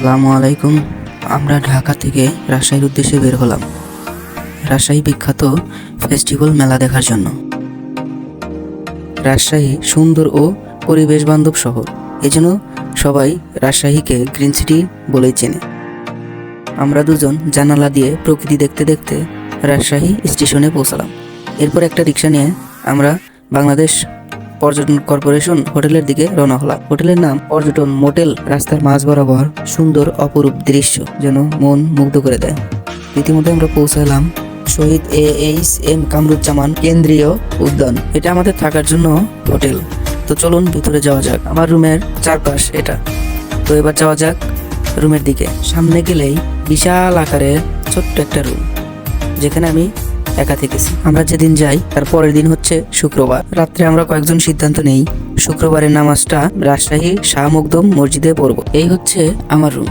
আসসালামু আলাইকুম। আমরা ঢাকা থেকে রাজশাহীর উদ্দেশ্যে বের হলাম। রাজশাহী বিখ্যাত ফেস্টিভ্যাল মেলা দেখার জন্য। রাজশাহী সুন্দর ও পরিবেশ বান্ধব শহর। এজন্য সবাই রাজশাহীকে গ্রিন সিটি বলেই চেনে। আমরা দুজন জানালা দিয়ে প্রকৃতি দেখতে দেখতে রাজশাহী স্টেশনে পৌঁছালাম। এরপর একটা রিক্সা নিয়ে আমরা বাংলাদেশ পর্যটন কর্পোরেশন হোটেলের দিকে রওনা হলাম। হোটেলের নাম পর্যটন মোটেল। রাস্তার মাঝ বরাবর সুন্দর অপরূপ দৃশ্য যেন মন মুগ্ধ করে দেয়। ইতিমধ্যে আমরা পৌঁছালাম Shahid A H M Kamruzzaman কেন্দ্রীয় উদ্যান। এটা আমাদের থাকার জন্য হোটেল। তো চলুন ভিতরে যাওয়া যাক। আমার রুমের চারপাশ এটা। তো এবার যাওয়া যাক রুমের দিকে। সামনে গেলেই বিশাল আকারের ছোট্ট একটা রুম। যেখানে আমি একা থেকেছি। আমরা যেদিন যাই, তার পরের দিন হচ্ছে শুক্রবার। রাত্রে আমরা কয়েকজন সিদ্ধান্ত নেই। শুক্রবারের নামাজটা রাজশাহী শাহ মকদম মসজিদে পড়ব। এই হচ্ছে আমার রুম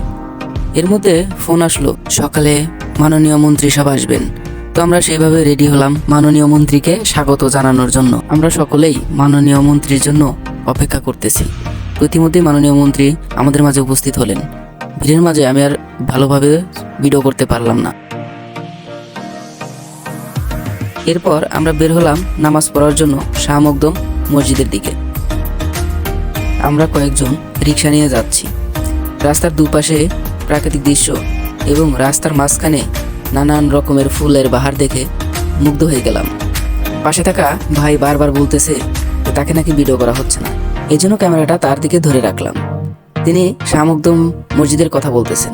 এর মধ্যে ফোন আসলো, সকালে মাননীয় মন্ত্রী সব আসবেন। তো আমরা সেইভাবে রেডি হলাম মাননীয় মন্ত্রীকে স্বাগত জানানোর জন্য। আমরা সকলেই মাননীয় মন্ত্রীর জন্য অপেক্ষা করতেছি। তো ইতিমধ্যেই মাননীয় মন্ত্রী আমাদের মাঝে উপস্থিত হলেন। ভিড়ের মাঝে আমি আর ভালোভাবে ভিডিও করতে পারলাম না। এরপর আমরা বের হলাম নামাজ পড়ার জন্য শাহ মকদম মসজিদের দিকে। আমরা কয়েকজন রিক্সা নিয়ে যাচ্ছি। রাস্তার দুপাশে প্রাকৃতিক দৃশ্য এবং রাস্তার মাঝখানে নানান রকমের ফুলের বাহার দেখে মুগ্ধ হয়ে গেলাম। পাশে থাকা ভাই বারবার বলতেছে তাকে নাকি ভিডিও করা হচ্ছে না। এই জন্য ক্যামেরাটা তার দিকে ধরে রাখলাম। তিনি শাহ মকদম মসজিদের কথা বলতেছেন।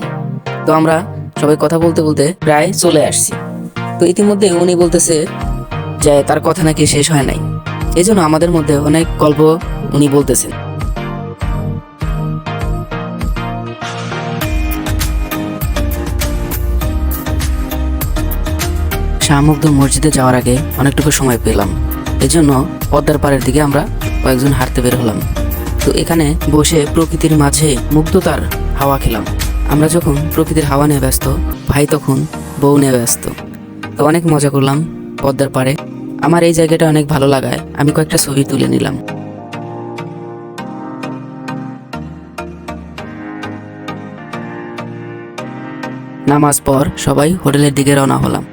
তো আমরা সবাই কথা বলতে বলতে প্রায় চলে আসছি। তো ইতিমধ্যে উনি বলতেছে যে তার কথা নাকি শেষ হয় নাই। এই জন্য আমাদের মধ্যে অনেক গল্প উনি বলতেছেন। শাহমুগ্ধ মসজিদে যাওয়ার আগে অনেকটুকু সময় পেলাম। এজন্য পদ্মার পাড়ের দিকে আমরা কয়েকজন হাঁটতে বের হলাম। তো এখানে বসে প্রকৃতির মাঝে মুগ্ধতার হাওয়া খেলাম। আমরা যখন প্রকৃতির হাওয়া নিয়ে ব্যস্ত, ভাই তখন বউ নিয়ে ব্যস্ত। তো অনেক মজা করলাম। পদ্মার পাড়ে। আমার এই জায়গাটা অনেক ভালো লাগায়। আমি কয়েকটা ছবি তুলে নিলাম। নামাজ পর সবাই হোটেলের দিকে রওনা হলাম।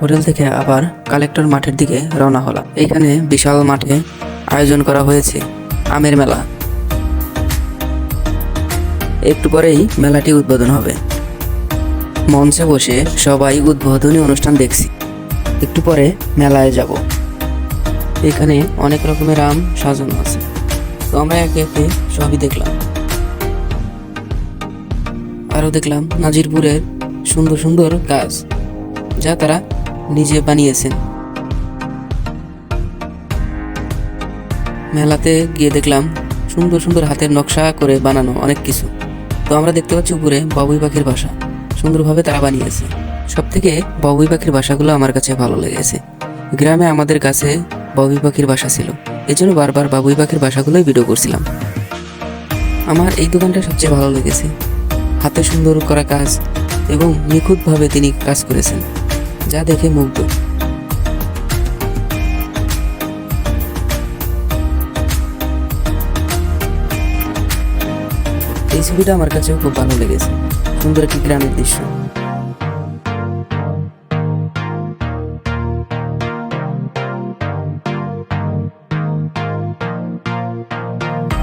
হোটেল থেকে আবার কালেক্টর মাঠের দিকে রওনা হলাম। এখানে বিশাল মাঠে আয়োজন করা হয়েছে। আমের মেলা। একটু পরেই মেলাটি উদ্বোধন হবে। মঞ্চে বসে সবাই উদ্বোধনী অনুষ্ঠান দেখছি। একটু পরে মেলায় যাব। এখানে অনেক রকমের আম সাজানো আছে। তো আমরা একে একে সবই দেখলাম। আরও দেখলাম নাজিরপুরের সুন্দর সুন্দর গাছ, যা তারা নিজে বানিয়েছেন। মেলাতে গিয়ে দেখলাম সুন্দর সুন্দর হাতের নকশা করে বানানো অনেক কিছু। তো আমরা দেখতে পাচ্ছি উপরে বাবুই পাখির বাসা। সুন্দরভাবে তারা বানিয়েছে। সব থেকে বাবুই পাখির বাসাগুলো আমার কাছে ভালো লেগেছে। গ্রামে আমাদের কাছে বাবুই পাখির বাসা ছিল। এই জন্য বারবার বাবুই পাখির বাসাগুলোই ভিডিও করছিলাম। আমার এই দোকানটা সবচেয়ে ভালো লেগেছে। হাতে সুন্দর করা কাজ এবং নিখুঁতভাবে তিনি কাজ করেছেন। যা দেখে মুগ্ধ। এই ছবিটা আমার কাছেও খুব ভালো লেগেছে। সুন্দর একটি গ্রামের দৃশ্য।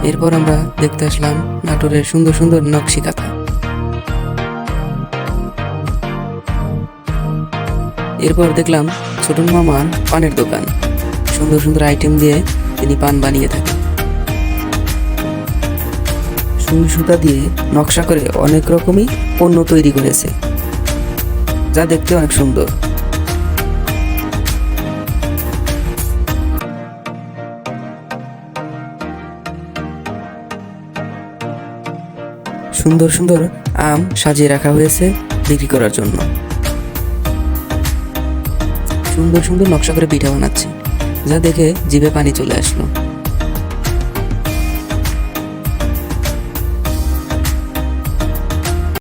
এরপর আমরা দেখতে আসলাম নাটোরের সুন্দর সুন্দর নকশি কাঁথা। এরপর দেখলাম ছোট মামার পানের দোকান। সুন্দর সুন্দর আইটেম দিয়ে তিনি পান বানিয়ে থাকেন। সুই সুতা দিয়ে নকশা করে অনেক রকমই পণ্য তৈরি করেছে, যা দেখতে অনেক সুন্দর। সুন্দর সুন্দর আম সাজিয়ে রাখা হয়েছে বিক্রি করার জন্য। সুন্দর সুন্দর নকশা করে পিঠা বানাচ্ছে, যা দেখে জিভে পানি চলে আসলো।